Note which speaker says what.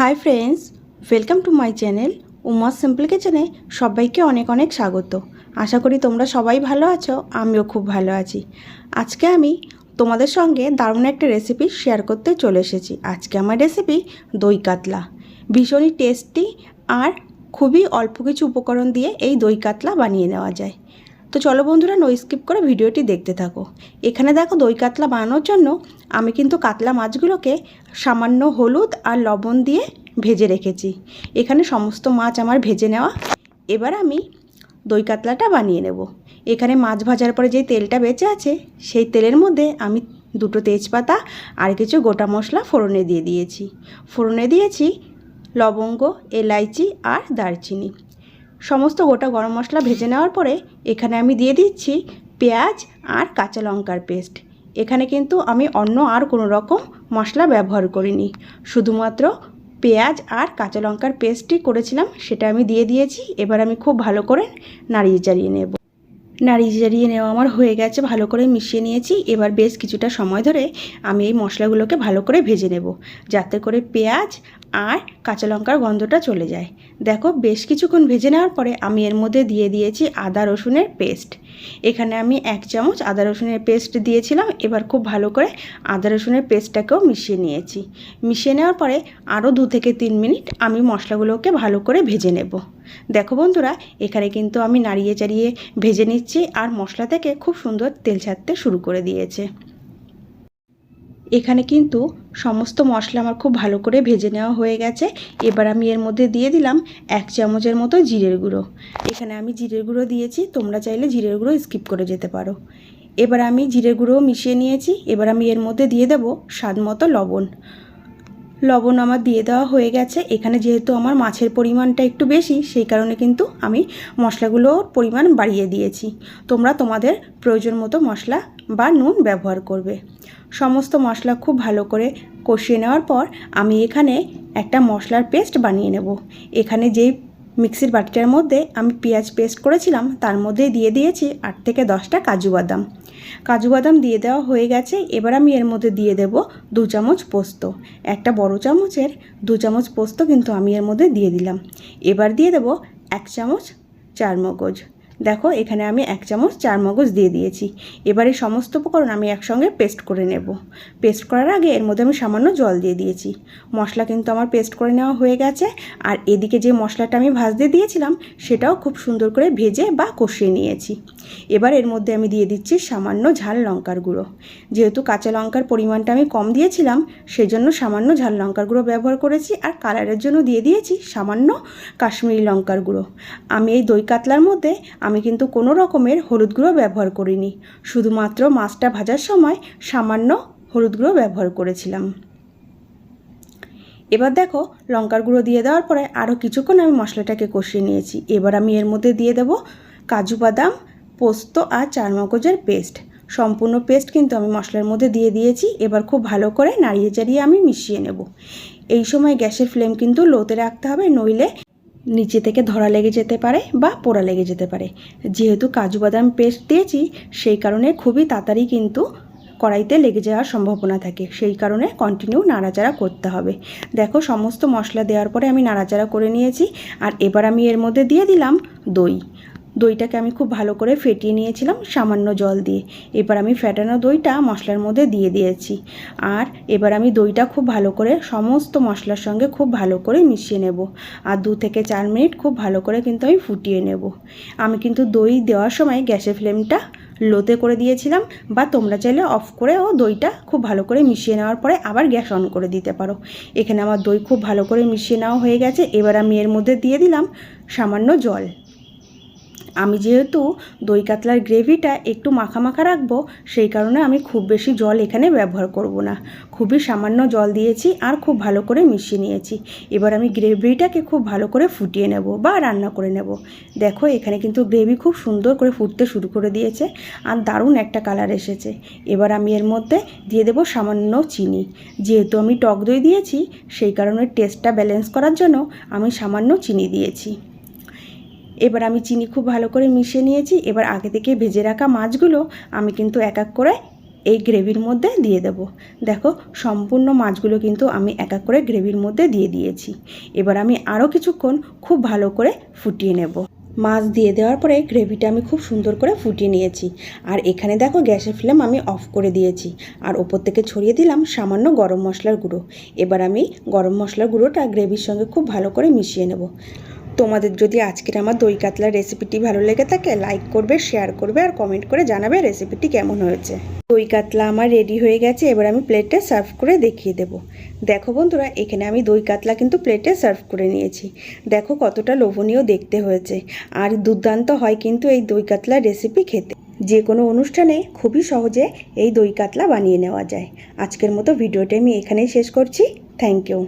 Speaker 1: Hi friends welcome to my channel Uma simple কিচেনে সবাইকে অনেক অনেক স্বাগত। আশা করি তোমরা সবাই ভালো আছো, আমিও খুব ভালো আছি। আজকে আমি তোমাদের সঙ্গে দারুণ একটা রেসিপি শেয়ার করতে চলে এসেছি। আজকে আমার রেসিপি দই কাতলা। ভীষণই টেস্টি আর খুবই অল্প কিছু উপকরণ দিয়ে এই দই কাতলা বানিয়ে নেওয়া যায়। তো চলো বন্ধুরা নো স্কিপ করে ভিডিওটি দেখতে থাকো। এখানে দেখো দই কাতলা বানানোর জন্য আমি কিন্তু কাতলা মাছগুলোকে সামান্য হলুদ আর লবণ দিয়ে ভেজে রেখেছি। এখানে সমস্ত মাছ আমার ভেজে নেওয়া। এবার আমি দই কাতলাটা বানিয়ে নেব। এখানে মাছ ভাজার পরে যে তেলটা বেঁচে আছে, সেই তেলের মধ্যে আমি দুটো তেজপাতা আর কিছু গোটা মশলা ফোড়নে দিয়ে দিয়েছি। ফোড়নে দিয়েছি লবঙ্গ, এলাইচি আর দারচিনি। সমস্ত গোটা গরম মশলা ভেজে নেওয়ার পরে এখানে আমি দিয়ে দিচ্ছি পেঁয়াজ আর কাঁচা লঙ্কার পেস্ট। এখানে কিন্তু আমি অন্য আর কোনো রকম মশলা ব্যবহার করিনি। শুধুমাত্র পেঁয়াজ আর কাঁচা লঙ্কার পেস্টই করেছিলাম, সেটা আমি দিয়ে দিয়েছি। এবার আমি খুব ভালো করে নাড়িয়ে চাড়িয়ে নেব। নাড়িয়ে চাড়িয়ে নেওয়া আমার হয়ে গেছে, ভালো করে মিশিয়ে নিয়েছি। এবার বেশ কিছুটা সময় ধরে আমি এই মশলাগুলোকে ভালো করে ভেজে নেব, যাতে করে পেঁয়াজ আর কাঁচা লঙ্কার গন্ধটা চলে যায়। দেখো, বেশ কিছুক্ষণ ভেজে নেওয়ার পরে আমি এর মধ্যে দিয়ে দিয়েছি আদা রসুনের পেস্ট। এখানে আমি এক চামচ আদা রসুনের পেস্ট দিয়েছিলাম, এবার খুব ভালো করে আদা রসুনের পেস্টটাকেও মিশিয়ে নিয়েছি। মিশিয়ে নেওয়ার পরে আরও দু থেকে তিন মিনিট আমি মশলাগুলোকে ভালো করে ভেজে নেব। দেখো বন্ধুরা, এখানে কিন্তু আমি নাড়িয়ে চাড়িয়ে ভেজে নিচ্ছি আর মশলা থেকে খুব সুন্দর তেল ছাড়তে শুরু করে দিয়েছে। এখানে কিন্তু সমস্ত মশলা আমার খুব ভালো করে ভেজে নেওয়া হয়ে গেছে। এবার আমি এর মধ্যে দিয়ে দিলাম এক চামচের মতো জিরের গুঁড়ো। এখানে আমি জিরের গুঁড়ো দিয়েছি, তোমরা চাইলে জিরের গুঁড়ো স্কিপ করে যেতে পারো। এবার আমি জিরে গুঁড়ো মিশিয়ে নিয়েছি। এবার আমি এর মধ্যে দিয়ে দেবো স্বাদ মতো লবণ। লবণ আমার দিয়ে দেওয়া হয়ে গেছে। এখানে যেহেতু আমার মাছের পরিমাণটা একটু বেশি, সেই কারণে কিন্তু আমি মশলাগুলোর পরিমাণ বাড়িয়ে দিয়েছি। তোমরা তোমাদের প্রয়োজন মতো মশলা বা নুন ব্যবহার করবে। সমস্ত মশলা খুব ভালো করে কষিয়ে নেওয়ার পর আমি এখানে একটা মশলার পেস্ট বানিয়ে নেব। এখানে যেই মিক্সির বাটিটার মধ্যে আমি পেঁয়াজ পেস্ট করেছিলাম, তার মধ্যে দিয়ে দিয়েছি আট থেকে দশটা কাজু বাদাম। কাজু বাদাম দিয়ে দেওয়া হয়ে গেছে। এবার আমি এর মধ্যে দিয়ে দেব দু চামচ পোস্ত। একটা বড় চামচের দু চামচ পোস্ত কিন্তু আমি এর মধ্যে দিয়ে দিলাম। এবার দিয়ে দেব এক চামচ চার মগজ দেখো, এখানে আমি এক চামচ চার মগজ দিয়ে দিয়েছি। এবারে সমস্ত উপকরণ আমি একসঙ্গে পেস্ট করে নেব। পেস্ট করার আগে এর মধ্যে আমি সামান্য জল দিয়ে দিয়েছি। মশলা কিন্তু আমার পেস্ট করে নেওয়া হয়ে গেছে। আর এদিকে যে মশলাটা আমি ভাজতে দিয়েছিলাম, সেটাও খুব সুন্দর করে ভেজে বা কষিয়ে নিয়েছি। এবার এর মধ্যে আমি দিয়ে দিচ্ছি সামান্য ঝাল লঙ্কার গুঁড়ো। যেহেতু কাঁচা লঙ্কার পরিমাণটা আমি কম দিয়েছিলাম, সেজন্য সামান্য ঝাল লঙ্কার গুঁড়ো ব্যবহার করেছি আর কালারের জন্য দিয়ে দিয়েছি সামান্য কাশ্মীরি লঙ্কার গুঁড়ো। আমি এই দই কাতলার মধ্যে আমি কিন্তু কোনো রকমের হলুদ গুঁড়ো ব্যবহার করিনি। শুধুমাত্র মাছটা ভাজার সময় সামান্য হলুদ গুঁড়ো ব্যবহার করেছিলাম। এবার দেখো, লঙ্কার গুঁড়ো দিয়ে দেওয়ার পরে আরও কিছুক্ষণ আমি মশলাটাকে কষিয়ে নিয়েছি। এবার আমি এর মধ্যে দিয়ে দেব কাজু বাদাম, পোস্ত আর চারমগজের পেস্ট। সম্পূর্ণ পেস্ট কিন্তু আমি মশলার মধ্যে দিয়ে দিয়েছি। এবার খুব ভালো করে নাড়িয়ে চাড়িয়ে আমি মিশিয়ে নেব। এই সময় গ্যাসের ফ্লেম কিন্তু লোতে রাখতে হবে, নইলে নিচে থেকে ধরা লেগে যেতে পারে বা পোড়া লেগে যেতে পারে। যেহেতু কাজু বাদাম পেস্ট দিয়েছি, সেই কারণে খুবই তাড়াতাড়ি কিন্তু কড়াইতে লেগে যাওয়ার সম্ভাবনা থাকে। সেই কারণে কন্টিনিউ নাড়াচাড়া করতে হবে। দেখো, সমস্ত মশলা দেওয়ার পরে আমি নাড়াচাড়া করে নিয়েছি। আর এবার আমি এর মধ্যে দিয়ে দিলাম দই। দইটাকে আমি খুব ভালো করে ফেটিয়ে নিয়েছিলাম, সামান্য জল দিয়ে। এবার আমি ফেটানো দইটা মশলার মধ্যে দিয়ে দিয়েছি। আর এবার আমি দইটা খুব ভালো করে, সমস্ত মশলার সঙ্গে খুব ভালো করে মিশিয়ে নেব। আর দু থেকে চার মিনিট খুব ভালো করে কিন্তু আমি ফুটিয়ে নেব। আমি কিন্তু দই দেওয়ার সময় গ্যাসের ফ্লেমটা লোতে করে দিয়েছিলাম, বা তোমরা চাইলে অফ করেও দইটা খুব ভালো করে মিশিয়ে নেওয়ার পরে আবার গ্যাস অন করে দিতে পারো। এখানে আমার দই খুব ভালো করে মিশিয়ে নেওয়া হয়ে গেছে। এবার আমি এর মধ্যে দিয়ে দিলাম সামান্য জল। আমি যেহেতু দই কাতলার গ্রেভিটা একটু মাখা মাখা রাখব, সেই কারণে আমি খুব বেশি জল এখানে ব্যবহার করব না। খুবই সামান্য জল দিয়েছি আর খুব ভালো করে মিশিয়ে নিয়েছি। এবার আমি গ্রেভিটাকে খুব ভালো করে ফুটিয়ে নেব বা রান্না করে নেব। দেখো, এখানে কিন্তু গ্রেভি খুব সুন্দর করে ফুটতে শুরু করে দিয়েছে আর দারুণ একটা কালার এসেছে। এবার আমি এর মধ্যে দিয়ে দেবো সামান্য চিনি। যেহেতু আমি টক দই দিয়েছি, সেই কারণে টেস্টটা ব্যালেন্স করার জন্য আমি সামান্য চিনি দিয়েছি। এবার আমি চিনি খুব ভালো করে মিশিয়ে নিয়েছি। এবার আগে থেকে ভেজে রাখা মাছগুলো আমি কিন্তু এক এক করে এই গ্রেভির মধ্যে দিয়ে দেব। দেখো, সম্পূর্ণ মাছগুলো কিন্তু আমি এক এক করে গ্রেভির মধ্যে দিয়ে দিয়েছি। এবার আমি আরও কিছুক্ষণ খুব ভালো করে ফুটিয়ে নেব। মাছ দিয়ে দেওয়ার পরে গ্রেভিটা আমি খুব সুন্দর করে ফুটিয়ে নিয়েছি। আর এখানে দেখো, গ্যাসের ফ্লেম আমি অফ করে দিয়েছি। আর ওপর থেকে ছড়িয়ে দিলাম সামান্য গরম মশলার গুঁড়ো। এবার আমি গরম মশলার গুঁড়োটা গ্রেভির সঙ্গে খুব ভালো করে মিশিয়ে নেব। তোমাদের যদি আজকের আমার দই কাতলার রেসিপিটি ভালো লেগে থাকে লাইক করবে শেয়ার করবে আর কমেন্ট করে জানাবে রেসিপিটি কেমন হয়েছে। দই কাতলা আমার রেডি হয়ে গেছে, এবার আমি প্লেটে সার্ভ করে দেখিয়ে দেব। দেখো বন্ধুরা, এখানে আমি দই কাতলা কিন্তু প্লেটে সার্ভ করে নিয়েছি। দেখো কতটা লোভনীয় দেখতে হয়েছে। আর দুর্দান্ত হয় কিন্তু এই দই কাতলার রেসিপি খেতে। যে কোনো অনুষ্ঠানে খুবই সহজে এই দই কাতলা বানিয়ে নেওয়া যায়। আজকের মতো ভিডিওটা আমি এখানেই শেষ করছি। Thank you